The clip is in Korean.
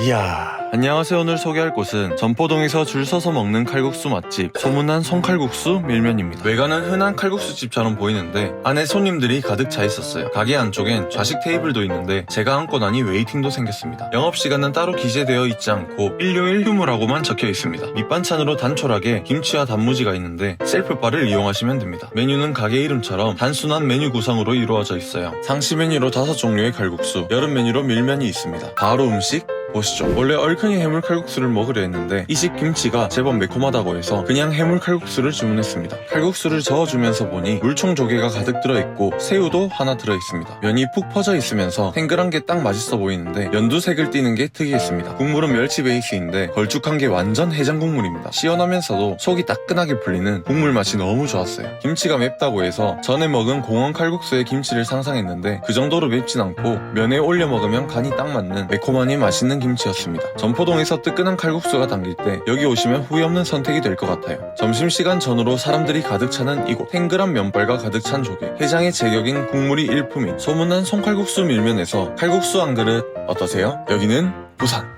이야. 안녕하세요. 오늘 소개할 곳은 전포동에서 줄 서서 먹는 칼국수 맛집 소문난 송칼국수 밀면입니다. 외관은 흔한 칼국수집처럼 보이는데 안에 손님들이 가득 차 있었어요. 가게 안쪽엔 좌식 테이블도 있는데 제가 앉고 나니 웨이팅도 생겼습니다. 영업시간은 따로 기재되어 있지 않고 일요일 휴무라고만 적혀 있습니다. 밑반찬으로 단촐하게 김치와 단무지가 있는데 셀프바를 이용하시면 됩니다. 메뉴는 가게 이름처럼 단순한 메뉴 구성으로 이루어져 있어요. 상시 메뉴로 다섯 종류의 칼국수 여름 메뉴로 밀면이 있습니다. 바로 음식 보시죠. 원래 얼큰이 해물 칼국수를 먹으려 했는데 이 집 김치가 제법 매콤하다고 해서 그냥 해물 칼국수를 주문했습니다. 칼국수를 저어주면서 보니 물총 조개가 가득 들어있고 새우도 하나 들어있습니다. 면이 푹 퍼져 있으면서 탱글한 게 딱 맛있어 보이는데 연두색을 띠는 게 특이했습니다. 국물은 멸치 베이스인데 걸쭉한 게 완전 해장 국물입니다. 시원하면서도 속이 따끈하게 풀리는 국물 맛이 너무 좋았어요. 김치가 맵다고 해서 전에 먹은 공원 칼국수의 김치를 상상했는데 그 정도로 맵진 않고 면에 올려 먹으면 간이 딱 맞는 매콤하니 맛 있는 김치였습니다. 전포동에서 뜨끈한 칼국수가 당길 때 여기 오시면 후회 없는 선택이 될 것 같아요. 점심시간 전후로 사람들이 가득 차는 이곳 탱글한 면발과 가득 찬 조개 해장의 제격인 국물이 일품인 소문난 송칼국수 밀면에서 칼국수 한 그릇 어떠세요? 여기는 부산